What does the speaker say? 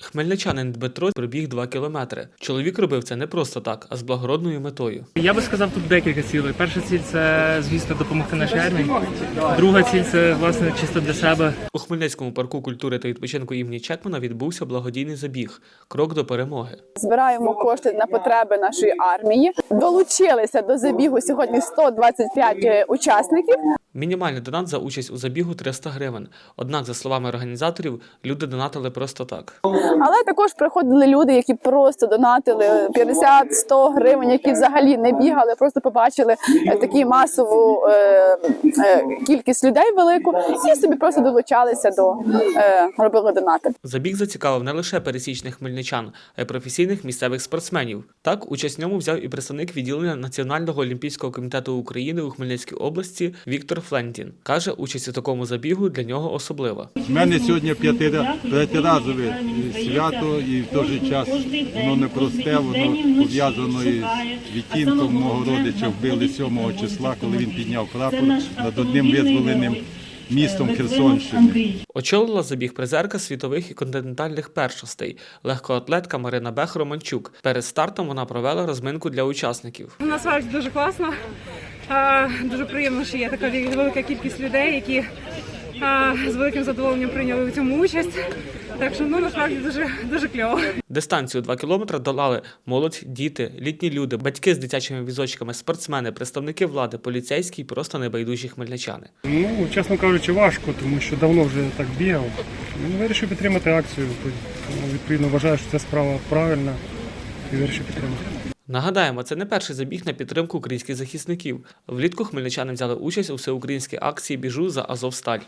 Хмельничанин Дмитро пробіг 2 кілометри. Чоловік робив це не просто так, а з благородною метою. Я би сказав тут декілька цілей. Перша ціль це, звісно, допомогти нашій армії. Друга ціль це власне чисто для себе. У Хмельницькому парку культури та відпочинку імені Чекмана відбувся благодійний забіг Крок до перемоги. збираємо кошти на потреби нашої армії. Долучилися до забігу сьогодні 125 учасників. Мінімальний донат за участь у забігу 300 гривень. Однак, за словами організаторів, люди донатили просто так. Але також приходили люди, які просто донатили 50-100 гривень, які взагалі не бігали, просто побачили е, таку масову е, е, кількість людей велику, і собі просто долучалися до е, робили донати. Забіг зацікавив не лише пересічних хмельничан, а й професійних місцевих спортсменів. Так, участь в ньому взяв і представник відділення Національного олімпійського комітету України у Хмельницькій області Віктор Флентін. Каже, участь у такому забігу для нього особлива. У мене сьогодні п'ятира- п'ятиразове свято, і в той же час воно непросте, воно пов'язано із відтінком мого родича вбили 7 числа, коли він підняв прапор над одним визволеним містом Херсонщини. Очолила забіг призерка світових і континентальних першостей, легкоатлетка Марина Бех Романчук. Перед стартом вона провела розминку для учасників. Насправді дуже класно. Дуже приємно, що є така велика кількість людей, які з великим задоволенням прийняли у цьому участь. Так що ну насправді дуже дуже кльово. Дистанцію 2 кілометри долали молодь, діти, літні люди, батьки з дитячими візочками, спортсмени, представники влади, поліцейські і просто небайдужі хмельничани. Ну, чесно кажучи, важко, тому що давно вже так бігав. Ну, вирішив підтримати акцію. Відповідно, вважаю, що ця справа правильна і вирішив підтримати. Нагадаємо, це не перший забіг на підтримку українських захисників. Влітку хмельничани взяли участь у всеукраїнській акції Біжу за Азовсталь.